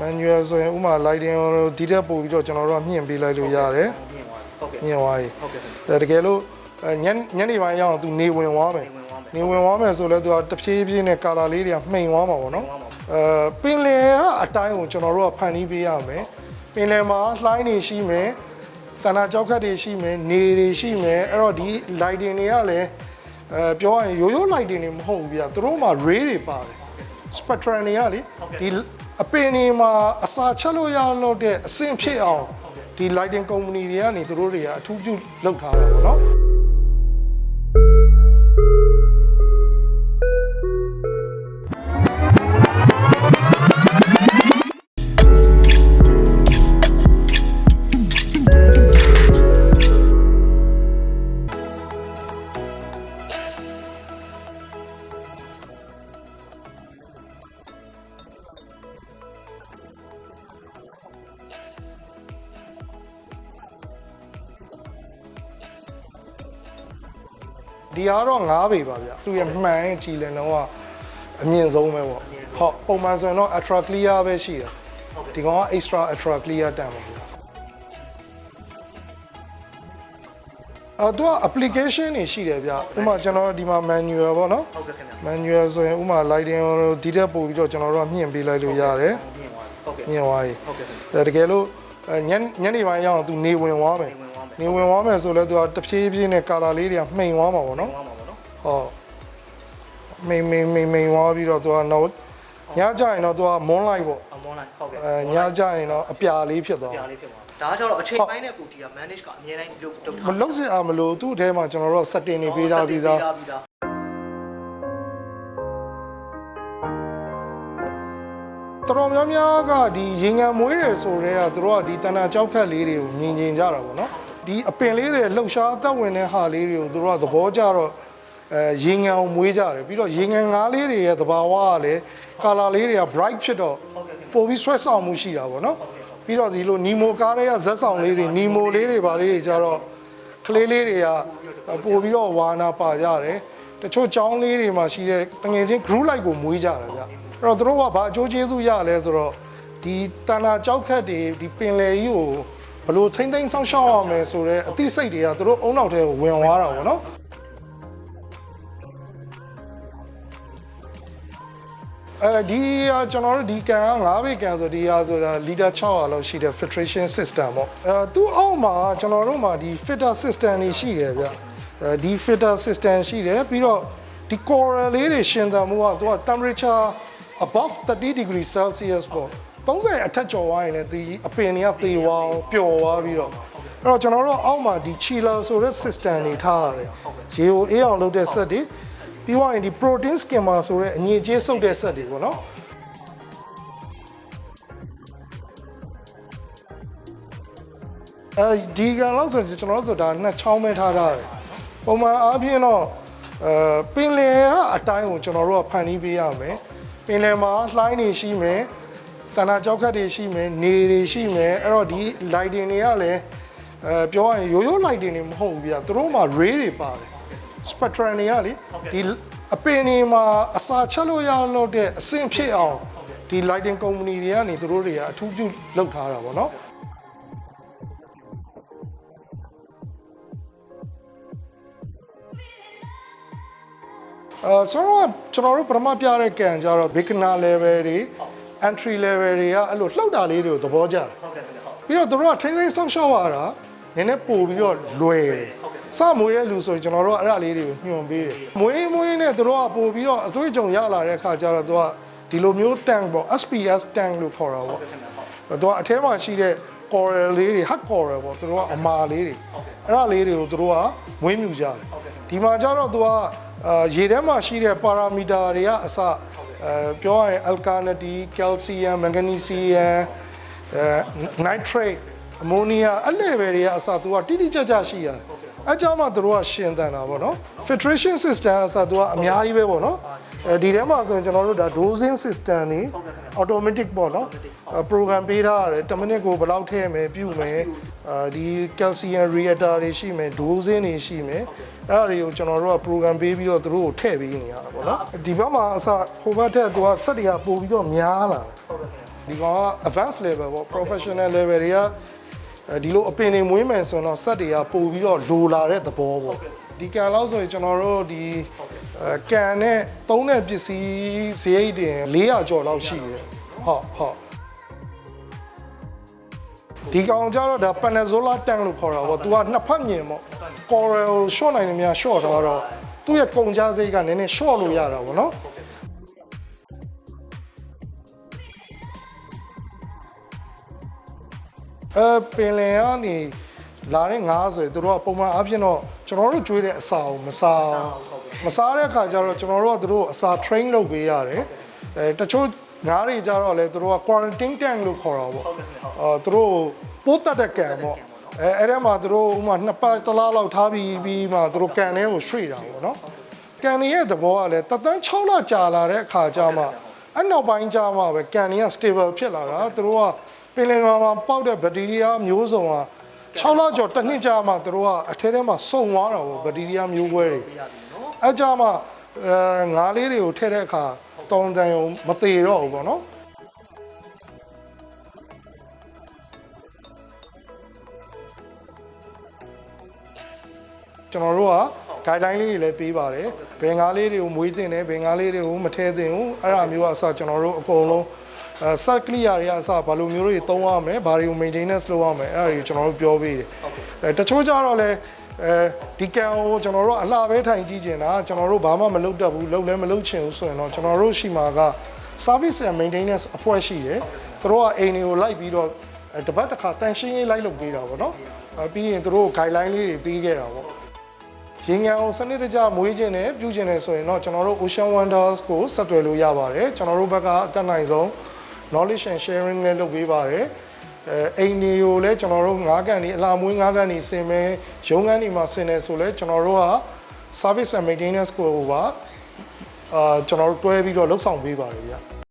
manual ဆိုရင်ဥပမာ lighting ကိုဒီတက်ပို့ပြီးတော့ကျွန်တော်တို့ကမြင့်ပေးလိုက်လို့ရတယ်မြင်သွားဟုတ်ကဲ့မြင့်သွားပြီဟုတ်ကဲ့ခင်ဗျအဲတကယ်လို့အဲညညနေပိုင်းရောက်အောင်သူနေဝင်သွားမယ်နေဝင်သွားမယ်နေဝင်သွားမယ်ဆိုလဲသူကတဖြည်းဖြည်းနဲ့ကာလာလေးတွေကမှိန်သွားမှာပေါ့နော်ဝင်သွားမှာအဲပင်လယ်ကအတိုင်းကိုကျွန်တော်တို့ကဖန်တီးပေးရမယ်ပင်လယ်မှာလှိုင်းတွေရှိမယ်တဏ္ဍကြောက်ခတ်တွေရှိမယ်နေတွေရှိမယ်အဲ့တော့ဒီ lighting တွေကလည်းအဲပြောရရင်ရိုးရိုး lighting တွေမဟုတ်ဘူးဗျာသူတို့မှာ ray တွေပါတယ် spectrum တွေကလေဒီ အပင်တွေမှာအစာချက်လို့ရလို့တဲ့အဆင့်ဖြစ်အောင်ဒီ lighting company တွေကနေသူတို့တွေကအထူးပြုလုပ်ထားတာပေါ့နော် ဒီကတော့9ပေပါဗျသူရဲ့မှန်ရင်ကြည်လင်တော့ကအမြင့်ဆုံးပဲပေါ့ဟုတ်ပုံမှန်ဆိုရင်တော့ ultra clear ပဲရှိတယ်ဒီကောင်က extra ultra clear တန်ပါဗျအဲ့တော့ application တွေရှိတယ်ဗျဥပမာကျွန်တော်တို့ဒီမှာ manual ပေါ့နော်ဟုတ်ကဲ့ခင်ဗျ manual ဆိုရင်ဥပမာ lighting ကိုဒီတက်ပို့ပြီးတော့ကျွန်တော်တို့ကမြင့်ပေးလိုက်လို့ရတယ်မြင်သွားဟုတ်ကဲ့မြင့်သွားပြီဟုတ်ကဲ့ခင်ဗျအဲတကယ်လို့အဲညညနေပိုင်းရောက်အောင်သူနေဝင်သွားမယ် နေဝင်သွားမယ်နေဝင်သွားမယ်ဆိုလဲသူကတဖြည်းဖြည်းနဲ့ကာလာလေးတွေကမှိန်သွားမှာပေါ့နော်ဝင်သွားမှာပေါ့နော်ဟုတ်မိန်မိန်မိန်မိန်သွားပြီးတော့သူကနောက်ညကြရင်တော့သူကမွန်းလိုက်ပေါ့အမောင်းလိုက်ဟုတ်ကဲ့အဲညကြရင်တော့အပြာလေးဖြစ်သွားပြားလေးဖြစ်သွားဒါကကျတော့အချိန်ပိုင်းနဲ့ကိုဒီက manage ကအများတိုင်းလုပ်လုပ်မထားလုံးစရာမလို့သူ့အထဲမှာကျွန်တော်တို့က setting တွေပေးထားပြီးသားပြီးသားတော်တော်များများကဒီရေငံမွေးတယ်ဆိုတော့ကသူတို့ကဒီတဏ္ဍကြောက်ခတ်လေးတွေကိုမြင်ကျင်ကြတာပေါ့နော် ဒီအပင်လေးတွေလှုပ်ရှားအသက်ဝင်တဲ့ဟာလေးတွေကိုသူတို့ကသဘောကျတော့အဲရေငံကိုမွေးကြတယ်ပြီးတော့ရေငံငါးလေးတွေရဲ့သဘာဝကလည်းကာလာလေးတွေက bright ဖြစ်တော့ဟုတ်ကဲ့ခင်ဗျပိုပြီးဆွဲဆောင်မှုရှိတာပေါ့နော်ပြီးတော့ဒီလိုနီမိုကားတွေကဇက်ဆောင်လေးတွေနီမိုလေးတွေပါလေးတွေကြတော့ကလေးလေးတွေကပိုပြီးတော့ဝါနာပါကြတယ်တချို့ចောင်းလေးတွေမှာရှိတဲ့တငယ်ချင်း group light ကိုမွေးကြတယ်ဗျအဲ့တော့သူတို့ကဘာအကျိုးကျေးဇူးရလဲဆိုတော့ဒီတဏ္ဍာကြောက်ခတ်တွေဒီပင်လယ်ကြီးကို ဘယ်လို့ထိမ့်သိမ်းဆောင်ရှောက်ရမယ်ဆိုတော့အသိစိတ်တွေကသူတို့အုံနောက်ထဲကိုဝင်သွားတာပေါ့နော်အဲဒီဟာကျွန်တော်တို့ဒီကန်က9ဘေကန်ဆိုဒီဟာဆိုတာလီတာ600လောက်ရှိတဲ့ filtration system ပေါ့အဲသူ့အောက်မှာကျွန်တော်တို့မှာဒီ filter system တွေရှိတယ်ဗျအဲဒီ filter system ရှိတယ်ပြီးတော့ဒီ coral လေးတွေရှင်သန်မှုကသူက temperature above 30 degree celsius ပေါ့ 30အထက်ကျော်သွားရင်လည်းဒီအပင်တွေကသေသွားအောင်ပျော်သွားပြီးတော့အဲ့တော့ကျွန်တော်တို့အောက်မှာဒီ chiller ဆိုတဲ့ system တွေထားရတယ်ရေကိုအေးအောင်လုပ်တဲ့ set တွေပြီးသွားရင်ဒီ protein skimmer ဆိုတဲ့အညစ်အကြေးစုပ်တဲ့ set တွေပေါ့နော်အဲဒီကန်လောက်ဆိုရင်ကျွန်တော်တို့ဆိုတာနှစ်ချောင်းပဲထားထားတယ်ပုံမှန်အားဖြင့်တော့အဲပင်လယ်ကအတိုင်းကိုကျွန်တော်တို့ကဖန်တီးပေးရမယ်ပင်လယ်မှာလှိုင်းတွေရှိမယ် တဏ္ဍကြောက်ခတ်တွေရှိမယ်နေတွေရှိမယ်အဲ့တော့ဒီ lighting တွေကလည်းအဲပြောရရင်ရိုးရိုး lighting တွေမဟုတ်ဘူးဗျာသူတို့မှာ ray တွေပါတယ် spectrum တွေကလေဒီအပင်တွေမှာအစာချက်လို့ရလို့တဲ့အဆင့်ဖြစ်အောင်ဒီ lighting company တွေကနေသူတို့တွေကအထူးပြုလုပ်ထားတာပေါ့နော်အဲဆိုတော့ကျွန်တော်တို့ပထမပြတဲ့ကန်ကြတော့ beginner level တွေ entry level တွေကအဲ့လိုလှုပ်တာလေးတွေကိုသဘောကျတယ်ဟုတ်ကဲ့ခင်ဗျဟုတ်ပြီးတော့သူတို့ကထိန်းသိမ်းစောင့်ရှောက်ရတာနည်းနည်းပို့ပြီးတော့လွယ်တယ်စမွေးတဲ့လူဆိုရင်ကျွန်တော်တို့ကအဲ့ဒါလေးတွေကိုညွှန်ပေးတယ်မွေးမွေးနဲ့သူတို့ကပို့ပြီးတော့အသွေးကြုံရလာတဲ့အခါကျတော့သူကဒီလိုမျိုး tank ပေါ့ SPS tank လို့ခေါ်တာပေါ့သူကအထဲမှာရှိတဲ့ coral လေးတွေ hard coral ပေါ့သူတို့ကအမာလေးတွေအဲ့ဒါလေးတွေကိုသူတို့ကမွေးမြူကြတယ်ဒီမှာကျတော့သူကအာရေထဲမှာရှိတဲ့ parameter တွေကအစ အဲပြောရရင် alkalinity calcium magnesium အဲ nitrate ammonia အဲ့ level တွေကအစသူကတိတိကျကျရှိရတယ်အဲကြောင့်မှသူတို့ကရှင်သန်တာပေါ့နော် filtration system အစသူကအများကြီးပဲပေါ့နော်အဲဒီထဲမှာဆိုရင်ကျွန်တော်တို့ဒါ dosing system တွေ automatic ပေါ့နော်အဲ program ပေးထားရတယ်10မိနစ်ကိုဘယ်လောက်ထည့်မယ်ပြုမယ် အဲဒီ calcium reactor တွေရှိမယ် dosing တွေရှိမယ်အဲ့ဒါတွေကိုကျွန်တော်တို့က program ပေးပြီးတော့သူတို့ကိုထည့်ပေးနေရတာပေါ့နော်ဒီဘက်မှာအစဟိုဘက်ထက်သူကစက်တွေကပို့ပြီးတော့များလာတယ်ဟုတ်ကဲ့ခင်ဗျဒီကောင်က advanced level ပေါ့ professional level တွေကအဲဒီလိုအပင်တွေမွေးမယ်ဆိုတော့စက်တွေကပို့ပြီးတော့လိုလာတဲ့သဘောပေါ့ဒီကန်လောက်ဆိုရင်ကျွန်တော်တို့ဒီအဲကန်နဲ့သုံးတဲ့ပစ္စည်းဈေးအိတ်တင်400ကျော်လောက်ရှိတယ်ဟုတ်ဟုတ် ဒီကောင်ကြတော့ဒါ Panazola tank လို့ခေါ်တာပေါ့။ तू ကနှစ်ဖက်မြင်ပေါ့။ Coral short နိုင်နေများ short ထားတော့သူ့ရဲ့ကုန်ကြစိတ်ကနည်းနည်း short လို့ရတာပေါ့နော်။အဲပင်လယ်ကနေလာတဲ့ငါးဆိုရင်သူတို့ကပုံမှန်အဖြစ်တော့ကျွန်တော်တို့ကျွေးတဲ့အစာကိုမစားမစားတဲ့အခါကျတော့ကျွန်တော်တို့ကသူတို့အစာ train လုပ်ပေးရတယ်အဲတချို့ ငါးတွေကြတော့လေသူတို့က quarantine tank လို့ခေါ်တာပေါ့အာသူတို့ပိုးတက်တဲ့ကံပေါ့အဲအဲ့ထဲမှာသူတို့ဥမာနှစ်ပတ်တစ်လားလောက်ထားပြီးပြီးမှသူတို့ကန်ထဲကိုရွှေ့တာပေါ့နော်ကန်တွေရဲ့သဘောကလည်းတသန်း6လကြာလာတဲ့အခါကျမှအဲ့နောက်ပိုင်းကျမှပဲကန်တွေက stable ဖြစ်လာတာသူတို့ကပင်လယ်မှာပေါက်တဲ့ဘက်တီးရီးယားမျိုးစုံက6လကျော်တစ်နှစ်ကြာမှသူတို့ကအထဲထဲမှာစုံသွားတာပေါ့ဘက်တီးရီးယားမျိုးကွဲတွေပြရပြီနော်အဲကြမှာအဲငါးလေးတွေကိုထည့်တဲ့အခါ တောင်းတန်ရုံမသေးတော့ဘူးပေါ့နော်ကျွန်တော်တို့က guideline လေးတွေလည်းပေးပါတယ်ဘင်္ဂါလေးတွေကိုမွေးတင်တယ်ဘင်္ဂါလေးတွေကိုမထဲတင်ဘူးအဲ့ဒါမျိုးကအစကျွန်တော်တို့အကုန်လုံးအဲ set clear တွေကအစဘာလိုမျိုးတွေသုံးရမယ်ဘာတွေကို maintenance လုပ်ရမယ်အဲ့ဒါတွေကိုကျွန်တော်တို့ပြောပေးတယ်အဲတချို့ကြတော့လည်း အဲဒီကံကိုကျွန်တော်တို့အလှပဲထိုင်ကြည့်ကျင်တာကျွန်တော်တို့ဘာမှမလုပ်တတ်ဘူးလုပ်လည်းမလုပ်ချင်ဘူးဆိုရင်တော့ကျွန်တော်တို့ရှိမှာက service and maintenance အဖွဲ့ရှိတယ်သူတို့ကအိမ်တွေကိုလိုက်ပြီးတော့အဲတစ်ပတ်တစ်ခါတန်ရှင်းရေးလိုက်လုပ်ပေးတာပေါ့နော်အဲပြီးရင်သူတို့ guideline လေးတွေပေးခဲ့တာပေါ့ရေငန်အောင်စနစ်တကျမွေးခြင်းနဲ့ပြုခြင်းနဲ့ဆိုရင်တော့ကျွန်တော်တို့ Ocean Wonders ကိုဆက်သွယ်လို့ရပါတယ်ကျွန်တော်တို့ဘက်ကအတက်နိုင်ဆုံး knowledge and sharing လည်းလုပ်ပေးပါတယ် အဲအိမ်ဒီကိုလည်းကျွန်တော်တို့ငါးကန်ဒီအလားမွေးငါးကန်ဒီဆင်မယ်ရုံးကန်ဒီမှာဆင်နေဆိုလဲကျွန်တော်တို့က service and maintenance ကိုပါအာကျွန်တော်တို့တွဲပြီးတော့လှုပ်ဆောင်ပေးပါတယ်ဗျ